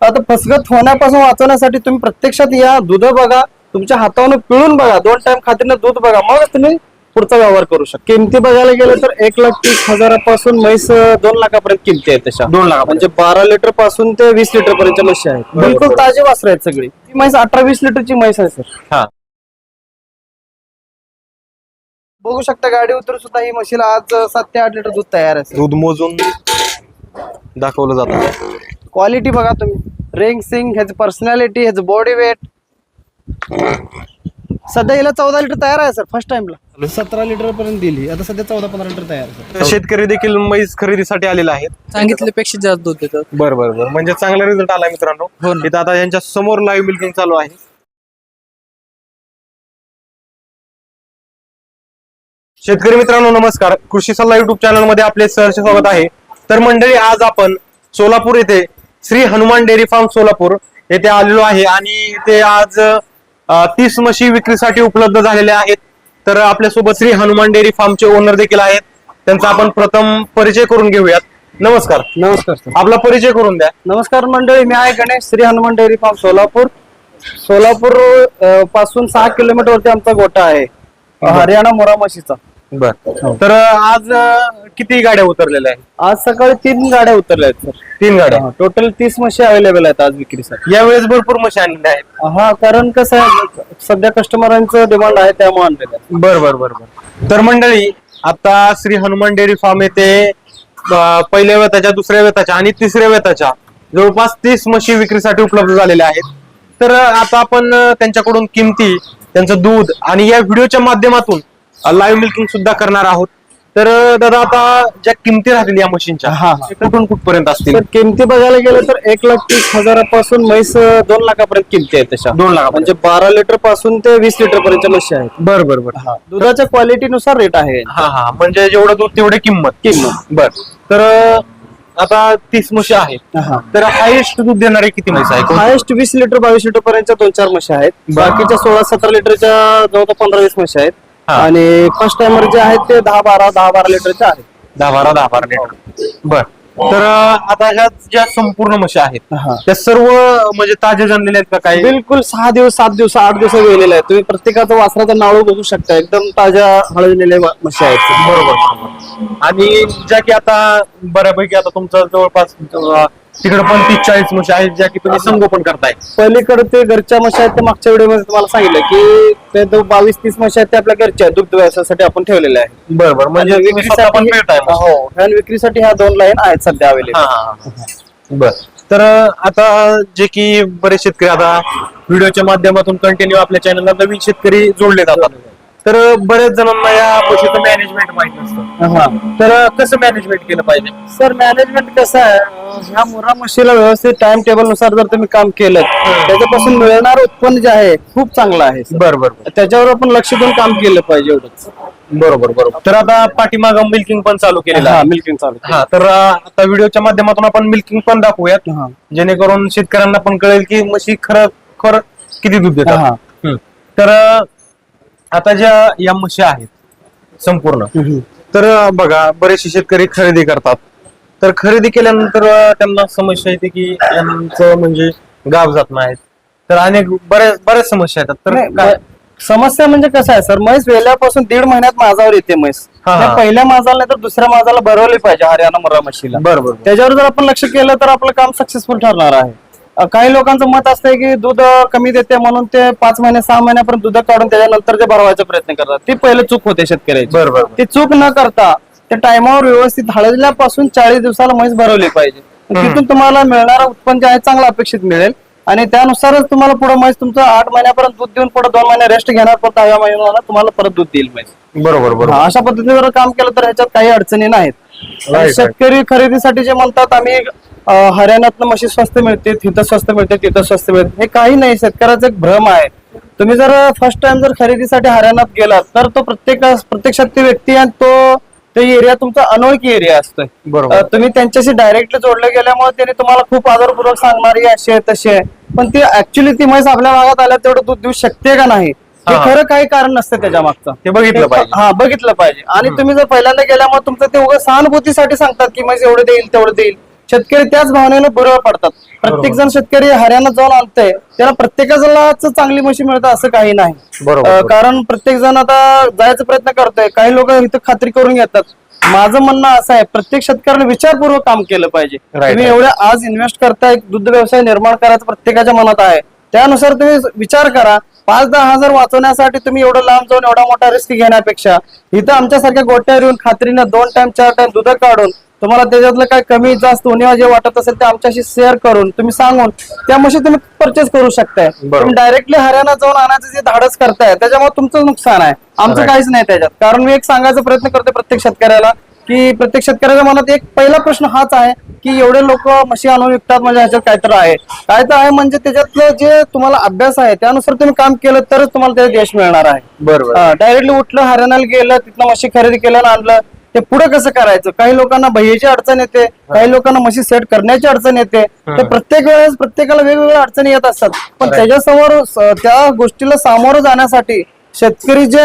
आता फसगत होण्यापासून वाचवण्यासाठी तुम्ही प्रत्यक्षात या दूध बघा तुमच्या हातावरून पिळून बघा दोन टाइम खात्रीनं दूध बघा मग तुम्ही पुढचा व्यवहार करू शकता. किमती बघायला गेलं तर एक लाख तीस हजारापासून म्हैस दोन लाखापर्यंत किमती आहेत तशा. दोन लाख म्हणजे बारा लिटरपासून ते वीस लिटर पर्यंत म्हशी आहेत. बिलकुल ताजे वासर आहेत सगळी. ती म्हैस अठरा वीस लिटरची म्हैस आहे सर. हा. बघू शकता गाडी उतरून सुद्धा ही म्हशीला आज सात ते आठ लिटर दूध तयार आहे sir. दूध मोजून दाखवलं जातं. क्वालिटी बघा तुम्ही. रिंग सिंग ह्याच पर्सनॅलिटी ह्याच बॉडी वेट सध्या हिला चौदा लिटर तयार आहे सर फर्स्ट टाइमला सतरा लिटर पर्यंत दिली. आता सध्या चौदा पंधरा लिटर तयार आहे शेतकरी देखील म्हैस खरेदीसाठी आलेले आहेत. सांगितल्यापेक्षा जास्त दूध देतात. बर बर बर. म्हणजे चांगला रिझल्ट आला मित्रांनो. हो ना. इथं आता यांच्या समोर लाईव्ह मिल्किंग चालू आहे. शेतकरी मित्रांनो नमस्कार. कृषी सल्ला युट्यूब चॅनलमध्ये आपले सहर्ष स्वागत आहे. तर मंडळी आज आपण सोलापूर येथे श्री हनुमान डेअरी फार्म सोलापूर येथे आलेलो आहे आणि ते आज तीस म्हशी विक्रीसाठी उपलब्ध झालेल्या आहेत. तर आपल्यासोबत श्री हनुमान डेअरी फार्मचे ओनर देखील आहेत. त्यांचा आपण प्रथम परिचय करून घेऊयात. नमस्कार. नमस्कार आपला परिचय करून द्या. नमस्कार मंडळी मी आहे गणेश श्री हनुमान डेअरी फार्म सोलापूर. सोलापूर अं, पासून सहा किलोमीटर वरती आमचा गोटा आहे. हरियाणा मोरा म्हशीचा. बर. तर आज अं, किती गाड्या उतरलेल्या आहेत? आज सकाळी तीन गाड्या उतरल्या आहेत सर. तीन गाड्या? टोटल तीस म्हशी अवेलेबल आहेत आज विक्रीसाठी. यावेळेस भरपूर मशी आणलेल्या आहेत. हा कारण कसं आहे सध्या कस्टमरांचं डिमांड आहे त्यामुळे आणलेलं आहे बर बर बर बर. तर मंडळी आता श्री हनुमान डेअरी फार्म येथे अं, पहिल्या वेताच्या दुसऱ्या वेताच्या आणि तिसऱ्या वेताच्या जवळपास तीस म्हशी विक्रीसाठी उपलब्ध झालेल्या आहेत. तर अं, आता आपण अं, त्यांच्याकडून किमती त्यांचं दूध आणि या व्हिडिओच्या माध्यमातून लाईव्ह मिल्किंग सुद्धा करणार आहोत. तर दादा आता ज्या किमती राहतील या मशीनच्या हा, हा. कुठून कुठपर्यंत असतील? तर किमती बघायला गेलं तर एक लाख तीस हजारापासून म्हैस अं, दोन लाखापर्यंत किमती आहेत तशा. दोन लाख म्हणजे बारा लिटरपासून ते वीस लिटर पर्यंत म्हशी आहेत. बर बर बर. दुधाच्या क्वालिटीनुसार रेट आहे. हा हा. म्हणजे जेवढं दूध तेवढे किंमत. किंमत. बर. तर अं, आता तीस म्हशी आहेत. हा. तर हायेस्ट दूध देणारे किती म्हैस आहे कोण- हायेस्ट वीस लिटर बावीस लिटर पर्यंतच्या दोन चार म्हशी आहेत. बाकीच्या सोळा सतरा लिटरच्या जवळ पंधरा वीस म्हशी आहेत. हा. आणि फर्स्ट टाइमर जे आहेत ते दहा बारा दहा बारा लिटरच्या आहेत. दहा बारा दहा बारा लिटर. बर. तर अं, आता ह्या ज्या संपूर्ण म्हशी आहेत हा. त्या सर्व म्हणजे ताज्या जणलेल्या आहेत का काही? बिलकुल सहा दिवस सात दिवस आठ दिवस गेलेले आहेत. तुम्ही प्रत्येकाचं वासराचं नाव बघू शकता. एकदम ताज्या हळदलेल्या वा- म्हशी आहेत. बरोबर. आणि ज्या की आता बऱ्यापैकी आता तुमचं जवळपास अं, तिकडे पण तीस चाळीस म्हशी आहेत ज्या की तुम्ही संगोपन करताय. पलीकडे ते घरच्या म्हशी आहेत ते मागच्या व्हिडिओमध्ये तुम्हाला सांगितलं की ते दो- बावीस तीस म्हशी आहेत ते आपल्या घरच्या आहेत, दुग्ध व्यवसायासाठी आपण ठेवलेले आहे बरोबर म्हणजे आणि तुम्ही स्वतः पण मिळताय विक्रीसाठी हो विक्रीसाठी ह्या दोन लाईन आहेत सध्या अवेलेबल बर. तर आता जे की बरेच शेतकरी आता व्हिडिओच्या माध्यमातून कंटिन्यू आपल्या चॅनलला नवीन शेतकरी जोडले जातात तर बरेच जणांना या पशुचं मॅनेजमेंट माहीत नसतं. तर अं, कसं मॅनेजमेंट केलं पाहिजे? सर मॅनेजमेंट कसं आहे? ह्या मुरा म्हशीला व्यवस्थित टाइम टेबलनुसार जर तुम्ही काम केलं त्याच्यापासून मिळणार उत्पन्न जे आहे खूप चांगलं आहे sir. बर बर बर. त्याच्यावर आपण लक्ष देऊन काम केलं पाहिजे एवढंच. बरोबर बरोबर. तर आता पाठीमाग मिल्किंग पण चालू केलेलं हा आहे. मिल्किंग चालू हा तर अं, आता व्हिडिओच्या माध्यमातून आपण मिल्किंग पण दाखवूयात. हा. जेणेकरून शेतकऱ्यांना पण कळेल की म्हशी खरं खरं किती दूध हा. देतात हम्म. तर अं, आता ज्या या म्हशी आहेत संपूर्ण तर बघा बरेचसे शेतकरी खरेदी करतात. तर खरेदी केल्यानंतर त्यांना समस्या येते की यांचं म्हणजे गाव जात नाहीत. तर अनेक बऱ्याच बऱ्याच समस्या येतात. तर नाही, काय? ब- समस्या म्हणजे कसं आहे सर म्हैस वेल्यापासून दीड महिन्यात माझावर येते म्हैस. हा, त्या. पहिल्या माझाला नाही तर दुसऱ्या माझाला भरवली पाहिजे हरियाणा मुरा म्हशीला. बरं बरं त्याच्यावर जर आपण लक्ष केलं तर आपलं काम सक्सेसफुल ठरणार आहे. काही लोकांचं मत असतंय की दूध कमी देते म्हणून ते पाच महिने सहा महिन्यापर्यंत दूध काढून त्याच्यानंतर ते भरवायचा प्रयत्न करतात. ती पहिले चूक होते शेतकऱ्याची. बरं बरं ती चूक न करता त्या टायमावर व्यवस्थित हळदल्यापासून चाळीस दिवसाला म्हैस भरवली पाहिजे. तिथून तुम्हाला मिळणारं उत्पन्न जे आहे चांगलं अपेक्षित मिळेल. आणि त्यानुसारच तुम्हाला पुढे म्हैस तुमचं आठ महिन्यापर्यंत दूध देऊन पुढे दोन महिने रेस्ट घेणार परत दहाव्या महिन्याला तुम्हाला परत दूध देईल म्हैस. बरोबर बरोबर. हा, अशा पद्धतीने जर काम केलं तर ह्याच्यात काही अडचणी नाहीत. आणि. शेतकरी खरेदीसाठी जे म्हणतात आम्ही अं, हरियाणातनं म्हशी स्वस्त मिळते तिथं स्वस्त मिळते तिथं स्वस्त मिळते. हे काही नाही शेतकऱ्याचा एक भ्रम आहे. तुम्ही जर फर्स्ट टाइम जर खरेदीसाठी हरियाणात गेलात तर तो प्रत्येक प्रत्यक्षात ती व्यक्ती आणि तो ते एरिया तुमचा अनोळखी एरिया असतोय. बरोबर. तुम्ही त्यांच्याशी डायरेक्टली जोडले गेल्यामुळे त्यांनी तुम्हाला खूप आदरपूर्वक सांगणार अशी आहे तशी आहे. पण ती ऍक्च्युली ती म्हैस आपल्या भागात आल्या तेवढं दूध देऊ शकते का नाही? हे हा. खरं काही कारण नसतं त्याच्या मागचं. ते बघितलं पाहिजे. हा बघितलं पाहिजे. आणि तुम्ही जर पहिल्यांदा गेल्यामुळे तुमचं ते उगाच सहानुभूतीसाठी सांगतात की म्हणजे एवढं देईल तेवढं देईल. शेतकरी त्याच भावनेनं बरोबर पडतात. प्रत्येक जण शेतकरी हरियाणात जाऊन आणतंय त्याला प्रत्येकालाच चांगली म्हशी मिळतं असं काही नाही. बरोबर. अं, कारण प्रत्येक जण आता जायचा प्रयत्न करतोय. काही लोक इथं खात्री करून घेतात. माझं म्हणणं असं आहे प्रत्येक शेतकऱ्याने विचारपूर्वक काम केलं पाहिजे. Right, तुम्ही right. एवढ्या आज इन्व्हेस्ट करताय दुग्ध व्यवसाय निर्माण करायचं प्रत्येकाच्या मनात आहे. त्यानुसार तुम्ही विचार करा. पाच दहा हजार वाचवण्यासाठी तुम्ही एवढं लांब जाऊन एवढा मोठा रिस्क घेण्यापेक्षा इथं आमच्यासारख्या गोट्यावर येऊन खात्रीनं दोन टाइम चार टाइम दूध काढून तुम्हाला त्याच्यातलं काय कमी जास्त उणिवा जे वाटत असेल ते आमच्याशी शेअर करून तुम्ही सांगून त्या म्हशी तुम्ही परचेस करू शकताय. तुम्ही डायरेक्टली हरियाणात जाऊन आणायचं जे धाडस करताय त्याच्यामुळे तुमचं नुकसान आहे आमचं. काहीच नाही त्याच्यात कारण मी एक सांगायचा प्रयत्न करते प्रत्येक शेतकऱ्याला की प्रत्येक शेतकऱ्याच्या मनात एक पहिला प्रश्न हाच आहे की एवढे लोक म्हशी आणून विकतात म्हणजे ह्याच्यात काय तर आहे. काय तर आहे म्हणजे त्याच्यातलं जे तुम्हाला अभ्यास आहे त्यानुसार तुम्ही काम केलं तरच तुम्हाला त्याचा यश मिळणार आहे. बरोबर. डायरेक्टली उठलं हरियाणाला गेलं तिथनं म्हशी खरेदी केलं आणि आणलं ते पुढे कसं करायचं? काही लोकांना भय्याची अडचण येते काही लोकांना म्हशी सेट करण्याची अडचण येते. ते प्रत्येक वेळेस प्रत्येकाला वेगवेगळ्या अडचणी येत असतात. पण त्याच्यासमोर त्या गोष्टीला सामोरं जाण्यासाठी शेतकरी जे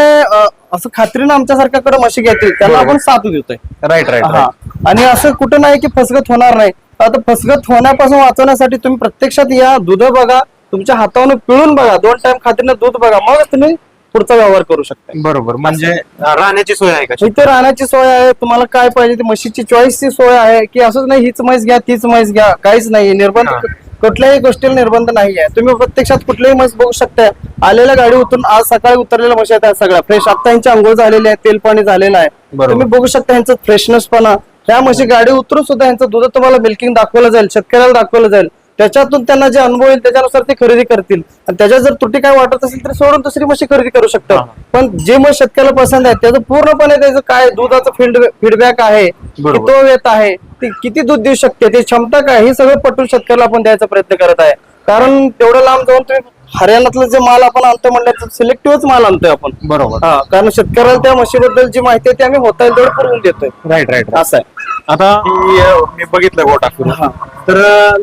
असं खात्रीनं आमच्यासारख्याकडे म्हशी घेतील त्यांना आपण साथ देतोय. राईट राईट हा. आणि असं कुठं नाही की फसगत होणार नाही. आता फसगत होण्यापासून वाचवण्यासाठी तुम्ही प्रत्यक्षात या दूध बघा तुमच्या हातावरून पिळून बघा दोन टाइम खात्रीनं दूध बघा मग तुम्ही पुढचा व्यवहार करू शकता बरोबर म्हणजे राहण्याची सोय आहे का? इथे राहण्याची सोय आहे तुम्हाला काय पाहिजे ती म्हशीची चॉईसची सोय आहे की असंच नाही हीच म्हैस घ्या तीच म्हैस घ्या काहीच नाही निर्बंध हा. कुठल्याही गोष्टीला निर्बंध नाही आहे तुम्ही प्रत्यक्षात कुठल्याही म्हैस बघू शकता आलेल्या गाडी उतरून आज सकाळी उतरलेल्या म्हशी आहेत सगळ्या. फ्रेश आता यांची अंघोळ झालेली आहे तेल पाणी झालेलं आहे. तुम्ही बघू शकता यांचं फ्रेशनेसपणा ह्या म्हशी गाडी उतरून सुद्धा यांचं दूध तुम्हाला मिल्किंग दाखवलं जाईल शेतकऱ्याला दाखवलं जाईल. त्याच्यातून त्यांना जे अनुभव येईल त्याच्यानुसार ते खरेदी करतील. आणि त्याच्यात जर त्रुटी काय वाटत असेल तर सोडून दुसरी म्हशी खरेदी करू शकतात. पण जे मग शेतकऱ्याला पसंत आहे त्याचं पूर्णपणे त्याचं काय दुधाचं फीडबॅक आहे. तो येत आहे ती किती दूध देऊ शकते ते क्षमता काय हे सगळं पटवून शेतकऱ्याला आपण द्यायचा प्रयत्न करत आहे. कारण तेवढं लांब जाऊन तुम्ही हरियाणातलं जे माल आपण आणतो म्हणलं सिलेक्टिव्हच माल आणतोय आपण. बरोबर. हा कारण शेतकऱ्याला त्या म्हशीबद्दल जी माहिती आहे ती आम्ही होता येईल तेवढं पुरवून देतोय. राईट राईट असं आहे. आता ही, अं, मी बघितलं गोटा हा. तर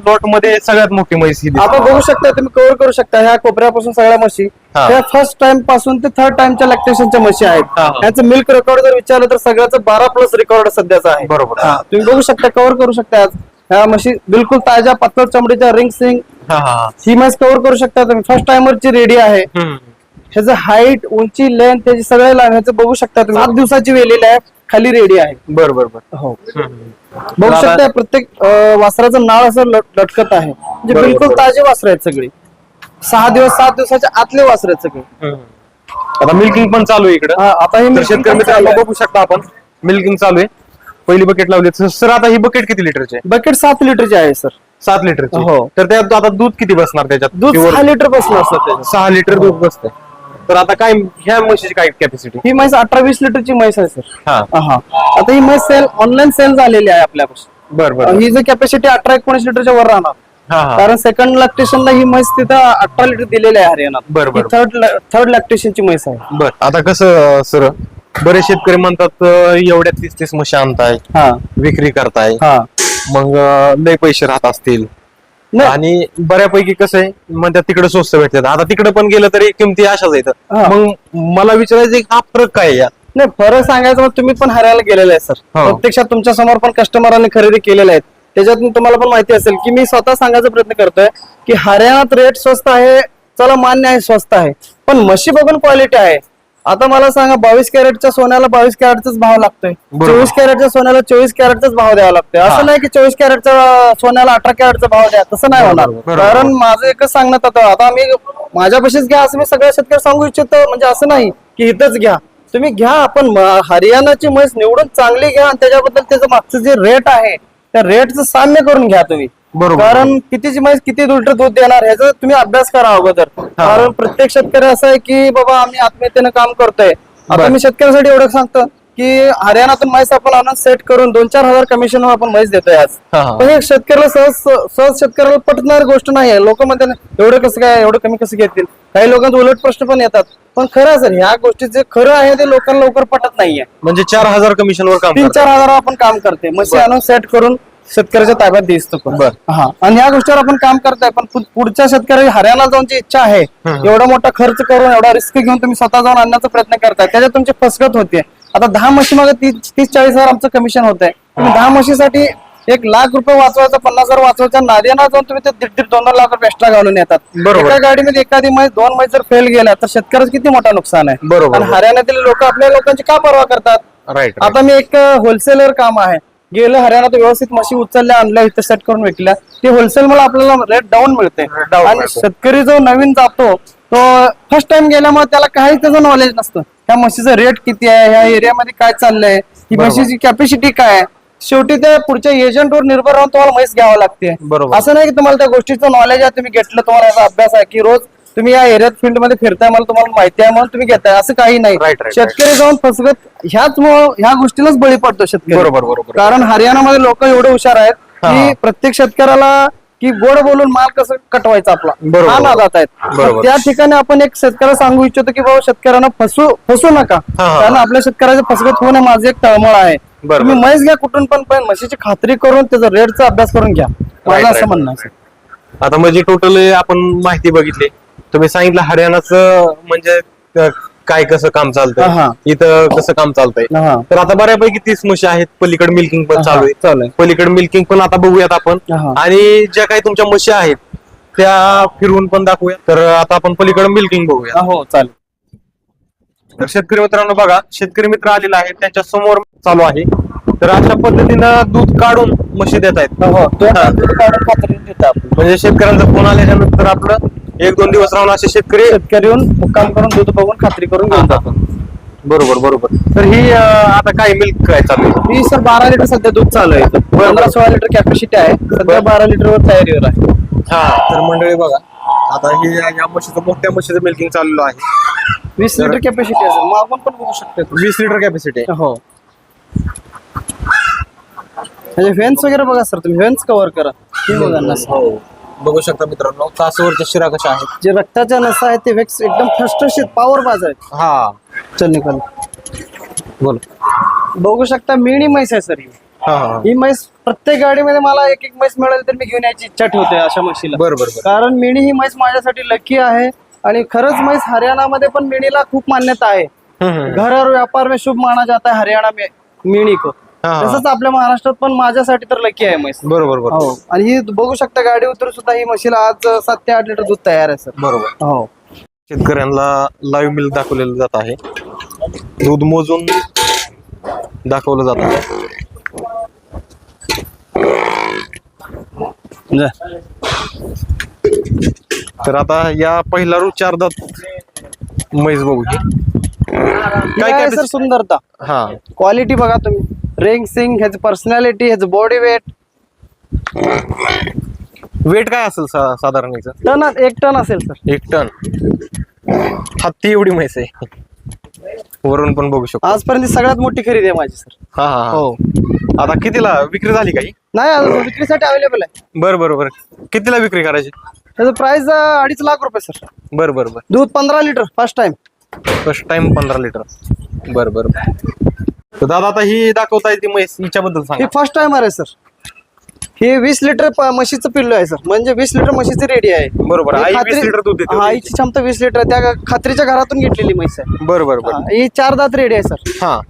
लॉटमध्ये सगळ्यात मोठी म्हैस ही दिसते. आपण बघू शकता तुम्ही कव्हर करू शकता ह्या कोपऱ्यापासून सगळ्या म्हशी हा. त्या फर्स्ट टाइमपासून ते थर्ड टाइमच्या लॅक्टेशनच्या म्हशी आहेत हा, हा. यांचं मिल्क रेकॉर्ड जर विचारलं तर सगळ्याचं बारा प्लस रेकॉर्ड सध्याचा आहे बरोबर. हा, तुम्ही बघू शकता कव्हर करू शकता आज ह्या म्हशी बिलकुल ताज्या पातळ चमडीच्या रिंग सिंग हा हा ही म्हैस कव्हर करू शकता तुम्ही फर्स्ट टाइमरची रेडी आहे हम्म. ह्याचं हाईट उंची लेंथ त्याची सगळे लाईन ह्याचं बघू शकता तुम्ही सात दिवसाची वेलेली आहे खाली रेडी आहे. बर बर बर. हो. बघू शकता प्रत्येक अं, वासराचं नाळ असं लट- लटकत आहे. म्हणजे बरोबर, बिलकुल बरोबर. ताजे वासर आहेत सगळे. सहा दिवस सात दिवसाच्या आतले वासर आहेत सगळे. आता मिल्किंग पण चालू आहे इकडं. हा, आता हे तर शेतकरी मित्रांनो बघू शकता आपण. मिल्किंग चालू आहे. पहिली बकेट लावली सर आता ही बकेट किती लिटरची आहे? बकेट सात लिटरचे आहे सर सात लिटरची हो. तर त्यात आता दूध किती बसणार त्याच्यात? दूध? सहा लिटर बसलं असतं त्याच्यात. सहा लिटर दूध बसतंय. तर आता काय ह्या म्हशीची काय कॅपॅसिटी ही म्हैस अठरा वीस लिटरची म्हैस आहे सर हा. हा. आता ही म्हैस सेल ऑनलाईन सेल झालेली आहे आपल्यापासून बर बर ही जी कॅपॅसिटी अठरा एकोणीस लिटरच्या वर राहणार. हा हा. कारण सेकंड लॅक्टेशनला ही म्हैस तिथं अठरा लिटर दिलेली आहे हरियाणात. बरं, बरं. थर्ड थर्ड लॅक्टेशनची म्हैस आहे. बर आता कसं सर बरेच शेतकरी म्हणतात अं, एवढ्या तीस तीस म्हशी आणताय हा. विक्री करताय. हा. मग अं, लय पैसे राहत असतील. आणि बऱ्यापैकी कसं आहे म्हणतात तिकडे स्वस्त भेटतात. आता तिकडे पण गेलं तरी किमती अशाच आहेत. हा. मग मला विचारायचं हा फरक काय आहे यात नाही फरक सांगायचं मग तुम्ही पण हरायला गेलेले आहे सर. हो. प्रत्यक्षात तुमच्यासमोर पण कस्टमरांनी खरेदी केलेल्या आहेत. त्याच्यातून तुम्हाला पण माहिती असेल की मी स्वतः सांगायचा प्रयत्न करतोय की हरियाणात रेट स्वस्त आहे चला मान्य आहे स्वस्त आहे. पण म्हशी बघून क्वालिटी आहे. आता मला सांगा बावीस कॅरेटच्या सोन्याला बावीस कॅरेटचाच भाव लागतोय बरोबर. चोवीस कॅरेटच्या सोन्याला चोवीस कॅरेटचाच भाव द्यावा लागतोय हा. असं नाही की चोवीस कॅरेटच्या सोन्याला अठरा कॅरेटचा भाव द्या तसं नाही होणार बरोबर. कारण माझं एकच सांगण्यात आता आता मी माझ्यापाशीच घ्या असं मी सगळ्या शेतकरी सांगू इच्छितो म्हणजे असं नाही की इथंच घ्या तुम्ही घ्या आपण म- हरियाणाची म्हैस निवडून चांगली घ्या आणि त्याच्याबद्दल त्याचं मागचं जे रेट आहे त्या रेटचं साम्य करून घ्या तुम्ही बरोबर. कारण कितीची म्हैस किती लिटर दूध देणार ह्याचा तुम्ही अभ्यास करा अगोदर. कारण प्रत्येक शेतकरी असं आहे की बाबा आम्ही आत्मीयतेनं काम करतोय. आता. मी शेतकऱ्यासाठी एवढं सांगतो की हरियाणातून म्हैस आपण आणून सेट करून दोन चार हजार कमिशन आपण म्हैस देतोय आज. पण हे शेतकऱ्याला सहज सहज शेतकऱ्याला पटणारी गोष्ट नाही आहे. लोक म्हणतात एवढं कसं काय एवढं कमी कसं घेतील? काही लोकांचे उलट प्रश्न पण येतात. पण खरं सर ह्या गोष्टी जे खरं आहे ते लोकांना लवकर पटत नाहीये. म्हणजे चार हजार कमिशन वर काम तीन. चार हजार आपण काम करते म्हशी आणून सेट करून शेतकऱ्याच्या ताब्यात दिसतो बर. हा. आणि या गोष्टीवर आपण काम करताय पण पु- पुढच्या शेतकऱ्याला हरियाणा जाऊनची इच्छा आहे एवढा मोठा खर्च करून एवढा रिस्क घेऊन तुम्ही स्वतः जाऊन आणण्याचा प्रयत्न करताय त्याच्यात तुमची फसगत होते आता दहा म्हशी मागे तीस तीस चाळीस हजार आमचं कमिशन होत आहे तुम्ही दहा म्हशीसाठी एक लाख रुपये वाचवायचा पन्नास हजार वाचवायचा नादियाना जाऊन तुम्ही ते दीड दीड दोन दोन लाख रुपये एक्स्ट्रा घालून येतात. बरोबर. एका गाडीमध्ये एखादी म्हैस दोन म्हैस जर फेल गेल्या तर शेतकऱ्याचं किती मोठा नुकसान आहे? बरोबर. आणि हरियाणातील लोक आपल्या लोकांची का पर्वा करतात? राईट आता मी एक होलसेलर काम आहे. गेलं हरियाणात व्यवस्थित म्हशी उचलल्या आणल्या इथं सेट करून विकल्या ते होलसेल मला आपल्याला रेट डाऊन मिळते Down आणि मिळते. शेतकरी जो नवीन जातो तो फर्स्ट टाइम गेल्यामुळे त्याला काही त्याचं नॉलेज नसतं त्या म्हशीचं रेट किती आहे ह्या एरियामध्ये काय चाललंय ही बरोबर. म्हशीची कॅपॅसिटी काय आहे शेवटी त्या पुढच्या एजंटवर निर्भर राहून तुम्हाला म्हैस घ्यावं लागते बरोबर. असं नाही की तुम्हाला त्या गोष्टीचं नॉलेज आहे तुम्ही घेतलं तुम्हाला याचा अभ्यास आहे की रोज तुम्ही या एरियात फील्डमध्ये फिरताय मला तुम्हाला माहिती आहे म्हणून तुम्ही घेताय असं काही नाही Right, right, शेतकरी जाऊन फसवत ह्याच ह्या गोष्टीलाच बळी पडतो शेतकरी बरोबर, बरोबर. कारण हरियाणामध्ये लोक एवढे हुशार आहेत हा. की प्रत्येक शेतकऱ्याला की गोड बोलून माल कसं कटवायचा आपला बरोबर, हा. नादात आहेत बरोबर. त्या ठिकाणी आपण एक शेतकऱ्याला सांगू इच्छितो की बाबा शेतकऱ्यांना फसू फसू नका हा, हा. कारण आपल्या शेतकऱ्याचे फसवत होणे माझे एक तळमळ आहे बरोबर. तुम्ही म्हैस घ्या कुठून पण पण म्हशीची खात्री करून त्याचा रेटचा अभ्यास करून घ्या माझं right. असं म्हणणं आहे. आता म्हणजे टोटल आपण माहिती बघितली तुम्ही सांगितलं हरियाणाचं म्हणजे काय कसं काम हा. चालतंय इथं कसं काम चालतंय? हा. तर आता बऱ्यापैकी तीस म्हशी आहेत पलीकडे मिल्किंग पण चालू आहे. चालू आहे. पलीकडे मिल्किंग पण आता बघूयात आपण. हा. आणि ज्या काही तुमच्या म्हशी आहेत त्या फिरवून पण दाखवूया तर आता आपण पलीकडे मिल्किंग बघूया हो चालेल. तर शेतकरी मित्रांनो बघा शेतकरी मित्र आलेला आहे त्यांच्यासमोर चालू आहे. तर अशा पद्धतीनं दूध काढून म्हशी देत आहेत हो. दोन हा. दूध काढून खात्री देतो आपण. म्हणजे शेतकऱ्यांचा फोन आल्याच्यानंतर आपलं एक दोन दिवस राहून असे शेतकरी शेतकरी येऊन मुक्काम करून दूध बघून खात्री करून घेऊन जातो. बरोबर बरोबर. तर ही अं, आता काय मिल्क काय चालू आहे? ही सर बारा लिटर सध्या दूध चालू आहे इथं. पंधरा सोळा लिटर कॅपॅसिटी आहे. सध्या बारा लिटर वर तयारीवर आहे. हा. तर मंडळी बघा आता ही या या म्हशीचं मोठ्या म्हशीचं मिल्किंग चाललेलं आहे. वीस लिटर कॅपॅसिटी आहे सर. मागून पण बघू शकते वीस लिटर कॅपॅसिटी आहे. हो. म्हणजे व्हेन्स वगैरे बघा सर तुम्ही. व्हेन्स कव्हर करा. हे बघा नसा हो. बघू शकता मित्रांनो कासवरच्या शिरा कशा आहेत? जे रक्ताच्या नसा आहेत ते वेक्स एकदम ठसठशीत पॉवर बाज आहेत. हा. चल निकाल बोल. बघू शकता मिणी म्हैस आहे सर ही. हा हा. ही म्हैस प्रत्येक गाडीमध्ये मला एक एक म्हैस मिळेल तर मी घेऊन यायची इच्छा ठेवते अशा म्हशीला. बरं बरं बरं. कारण मिणी ही म्हैस माझ्यासाठी लकी आहे आणि खरंच म्हैस हरियाणामध्ये पण मिणीला खूप मान्यता आहे. हम्म, हम्म. घर और व्यापार में शुभ माना जाता है हरियाणा में मिणी को. तसंच आपल्या महाराष्ट्रात पण माझ्यासाठी तर लकी आहे म्हैस. बरोबर बरोबर. हो. आणि ही बघू शकता गाडी उतरून सुद्धा ही म्हशीला आज सात ते आठ लिटर दूध तयार आहे सर. बरोबर. हो. शेतकऱ्यांना लाईव्ह मिल्क दाखवलेलं जात आहे. दूध मोजून दाखवलं जात आहे. जा. तर आता या पहिला रू चार दात म्हैस बघू की. काय काय सर सुंदरता. हा. क्वालिटी बघा तुम्ही. रिंग सिंग ह्याच पर्सनॅलिटी ह्याच बॉडी वेट वेट काय असेल सा- साधारण याचं? टन एक टन असेल सर. एक टन. हत्ती एवढी म्हैस आहे. वरून पण बघू शकतो. आजपर्यंत ही सगळ्यात मोठी खरेदी आहे माझी सर. हा हा हा. हो. आता कितीला विक्री झाली काही? नाही विक्रीसाठी अवेलेबल आहे. बर बर बर. कितीला विक्री करायची? त्याचं प्राइस अडीच लाख रुपये सर. बर बर बर. दूध पंधरा litre first time first time पंधरा लिटर बर बर. तर दादा आता ही दाखवताय ती म्हैस हिच्याबद्दल ही सांगा फर्स्ट टाइमर आहे सर हे वीस लिटर प- म्हशीचं पिल्लू आहे सर म्हणजे वीस लिटर म्हशीची रेडी आहे. बरोबर ही खात्री- वीस लिटर दूध देते हा, आईची क्षमता वीस लिटर आहे. त्या खात्रीच्या घरातून घेतलेली म्हैस आहे. बर बर बर हा, ही चार दात रेडी आहे सर हा.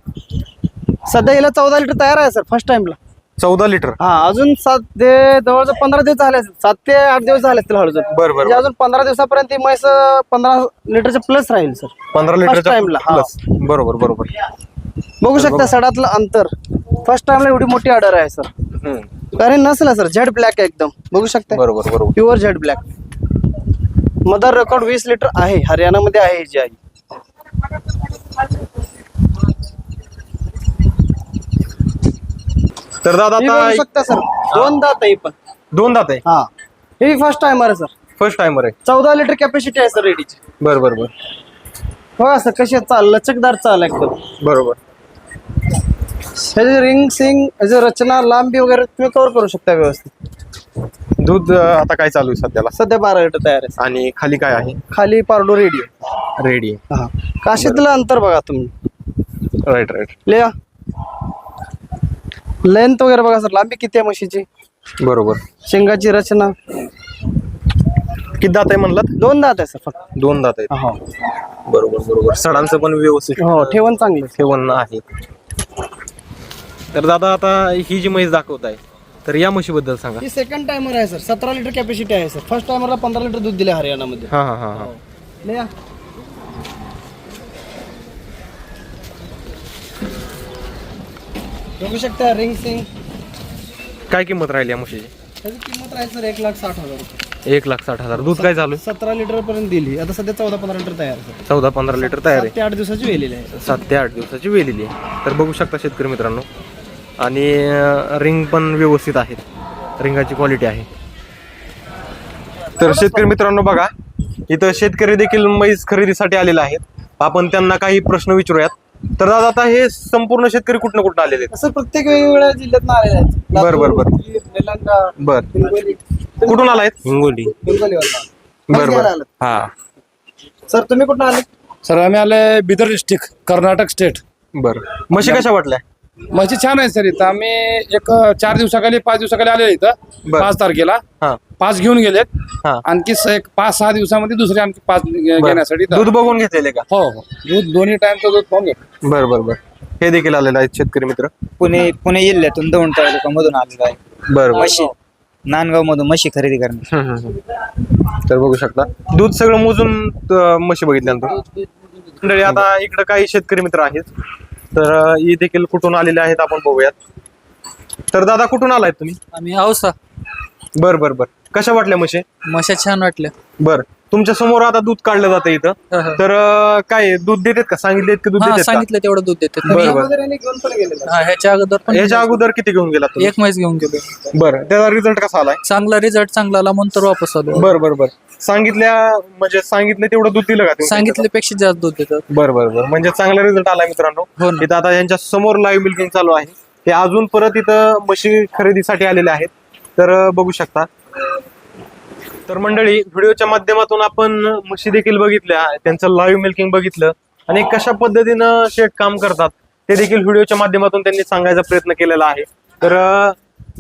सध्या हिला चौदा लिटर तयार आहे सर फर्स्ट टाइमला चौदा लिटर हा अजून सात ते जवळजवळ पंधरा दिवस झाले असतील. सात ते आठ दिवस झाले असतील हळूहळू. बरं, बरं, म्हणजे अजून पंधरा दिवसापर्यंत ही म्हैस अं, पंधरा लिटरच्या प्लस राहील सर पंधरा First लिटरच्या time ला, हा. प्लस बरोबर बरोबर. बघू शकता सडातलं अंतर. फर्स्ट टाइमला एवढी मोठी ऑर्डर आहे सर. कारण नसलं सर झेड ब्लॅक आहे एकदम. बघू शकता बरोबर बरोबर. Pure Z black mother record वीस लिटर आहे. हरियाणामध्ये आहे ही जी आई. तर दादा ही बघू आता शकता सर दोन दात आहे ही पण. दोन दात आहे? हा. ही फर्स्ट टाइमर आहे सर फर्स्ट टाइमर आहे. चौदा लिटर कॅपॅसिटी आहे सर रेडीची बर बर बर. बघा सर कशी आहे? चाल लचकदार चाल एकदम. बरोबर. ह्याची रिंग सिंग ह्याची रचना लांबी वगैरे तुम्ही कव्हर करू शकता व्यवस्थित. दूध अं, आता काय चालू आहे सध्याला? सध्या बारा लिटर तयार आहे. आणि खाली काय आहे? खाली पारडो रेडी आहे रेडी हा. काशीतलं अंतर बघा तुम्ही. राईट राईट लिहा. लेंथ वगैरे बघा सर लांबी किती आहे म्हशीची? बरोबर. शेंगाची रचना. किती दात आहे म्हणलात? दोन दात आहे सर फक्त. दोन दात आहेत. हो. बरोबर बरोबर. सडांचं पण व्यवस्थित. हो ठेवण चांगलं ठेवण आहे. तर दादा आता ही जी म्हैस दाखवत आहे तर या म्हशीबद्दल सांगा. ही सेकंड टायमर आहे सर सतरा लिटर कॅपॅसिटी आहे सर फर्स्ट टायमरला पंधरा लिटर दूध दिले हरियाणामध्ये. हा हा हा हा. या. बघू शकता रिंग सिंग काय किंमत राहिली या म्हशीची? त्याची किंमत राहील सर एक लाख साठ हजार रुपये. एक लाख साठ हजार. दूध काय आहे? सतरा लिटर पर्यंत दिली. आता सध्या चौदा पंधरा लिटर तयार आहे सर चौदा पंधरा लिटर तयार आहे. सात ते आठ दिवसाची वेलेली आहे. सात ते आठ दिवसाची वेलेली आहे. तर बघू शकता शेतकरी मित्रांनो आणि रिंग पण व्यवस्थित आहेत रिंगाची क्वालिटी आहे. तर शेतकरी मित्रांनो बघा इथं शेतकरी देखील म्हैस खरेदीसाठी आलेले आहेत. आपण त्यांना काही प्रश्न विचारूयात. तर दादा आता हे संपूर्ण शेतकरी कुठनं कुठं आलेले आहेत? असं प्रत्येक वेगवेगळ्या जिल्ह्यात आलेले आहेत. बर, बर, बर. लातूर, बीड, निलंगा बर. हिंगोली. कुठून आलायत हिंगोली. हिंगोलीवरनं. बर, बर. हा. सर तुम्ही कुठं आले? सर आम्ही आले बिदर डिस्ट्रिक्ट कर्नाटक स्टेट. बर. म्हशी कशा वाटल्या? माझी छान आहे सर इथं. आम्ही एक चार दिवसाखाली पाच दिवसाखाली आले इथं बर. पाच तारखेला. हा. पाच घेऊन गेलेत. हा. आणखी स- एक पाच सहा दिवसामध्ये दुसरे आणखी पाच घे- बर. घेण्यासाठी इथं- दूध बघून घेतलेले का? हो हो. दूध दोन्ही टाइमचं दूध पाहून बर बर बर. हे देखील आलेले आहेत शेतकरी मित्र. पुणे पुणे जिल्ह्यातून दौंड तालुक्यामधून आलेलो आहे. बर बर. म्हशी. नांदगाव मधून म्हशी खरेदी करणे हम्म, हम्म, हम्म. तर बघू शकता. दूध सगळं मोजून अं, म्हशी बघितल्यानंतर. मंडळी आता इकडे काही शेतकरी मित्र आहेत. तर हे देखील कुठून आलेले आहेत आपण बघूयात. तर दादा कुठून आलाय तुम्ही? आम्ही औसा. बर बर बर. कशा वाटल्या म्हशी मशा छान वाटल्या. बर. तुमच्यासमोर आता दूध काढलं जातं इथं. तर अं, काय दूध देतात का? सांगितले की दूध हा देतात का? सांगितलं तेवढं दूध देते बर बर. अगोदर यांनी घेऊन पण गेलेले. आहेत. हा ह्याच्या अगोदर पण याच्या अगोदर किती घेऊन गेला तुम्ही? एक म्हैस घेऊन गेलो. बरं त्याचा रिझल्ट कसा आलाय? चांगला रिझल्ट चांगला आला म्हणून तर वापस आलो. बर बर बर. सांगितल्या म्हणजे सांगितलं तेवढं दूध दिलं का तुम्ही? सांगितल्यापेक्षा जास्त दूध देतात. बर बर बर. म्हणजे चांगला रिझल्ट आलाय मित्रांनो. हो ना. इथं आता यांच्या समोर लाईव्ह मिल्किंग चालू आहे. ते अजून परत इथं म्हशी खरेदीसाठी आलेले आहेत. तर अं, बघू शकता. तर मंडळी व्हिडिओच्या माध्यमातून आपण म्हशी देखील बघितल्या त्यांचं लाईव्ह मिल्किंग बघितलं आणि कशा पद्धतीनं शेट काम करतात ते देखील व्हिडिओच्या माध्यमातून त्यांनी सांगायचा प्रयत्न केलेला आहे. तर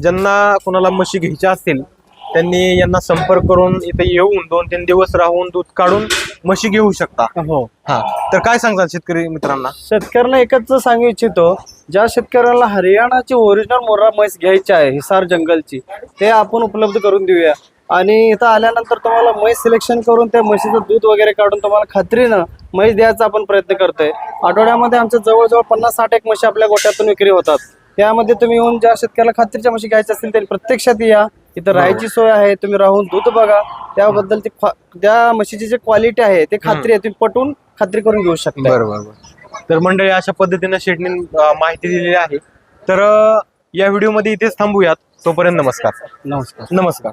ज्यांना कोणाला म्हशी घ्यायच्या असतील त्यांनी यांना संपर्क करून इथे येऊन दोन तीन दिवस राहून दूध काढून म्हशी घेऊ शकता. हो. हा. तर काय सांगतात शेतकरी मित्रांना? शेतकऱ्यांना एकच सांगू इच्छितो ज्या शेतकऱ्याला हरियाणाची ओरिजिनल मोर्रा म्हैस घ्यायची आहे हिसार जंगलची ते आपण उपलब्ध करून देऊया. आणि इथं आल्यानंतर तुम्हाला म्हैस सिलेक्शन करून त्या म्हशीचं दूध वगैरे काढून तुम्हाला खात्रीनं म्हैस द्यायचा आपण प्रयत्न करतोय. आठवड्यामध्ये आमच्या जवळजवळ पन्नास साठ एक म्हशी आपल्या गोट्यातून विक्री होतात. त्यामध्ये तुम्ही येऊन ज्या शेतकऱ्याला खात्रीच्या म्हशी घ्यायच्या असतील त्यांनी प्रत्यक्षात या. इथं राहायची सोय आहे तुम्ही राहून दूध बघा. त्याबद्दल ती त्या म्हशीची जी क्वालिटी आहे ते खात्री आहे तुम्ही पटून खात्री करून घेऊ शकता बरोबर तर मंडळी अशा पद्धतीनं शेटने माहिती दिलेली आहे. तर या व्हिडिओमध्ये इथेच थांबूयात. तोपर्यंत नमस्कार. नमस्कार. नमस्कार.